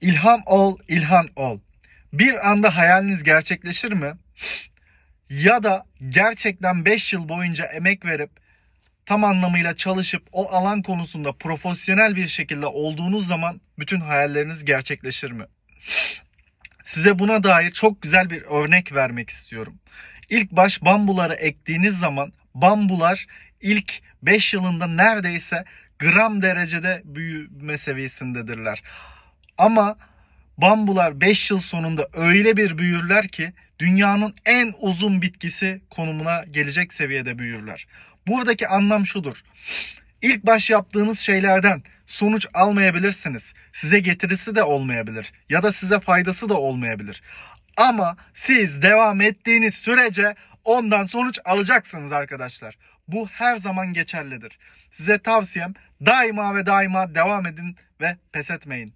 İlham ol, ilhan ol. Bir anda hayaliniz gerçekleşir mi? Ya da gerçekten 5 yıl boyunca emek verip tam anlamıyla çalışıp o alan konusunda profesyonel bir şekilde olduğunuz zaman bütün hayalleriniz gerçekleşir mi? Size buna dair çok güzel bir örnek vermek istiyorum. İlk baş bambuları ektiğiniz zaman bambular ilk 5 yılında neredeyse gram derecede büyüme seviyesindedirler. Ama bambular 5 yıl sonunda öyle bir büyürler ki dünyanın en uzun bitkisi konumuna gelecek seviyede büyürler. Buradaki anlam şudur. İlk baş yaptığınız şeylerden sonuç almayabilirsiniz. Size getirisi de olmayabilir ya da size faydası da olmayabilir. Ama siz devam ettiğiniz sürece ondan sonuç alacaksınız arkadaşlar. Bu her zaman geçerlidir. Size tavsiyem daima ve daima devam edin ve pes etmeyin.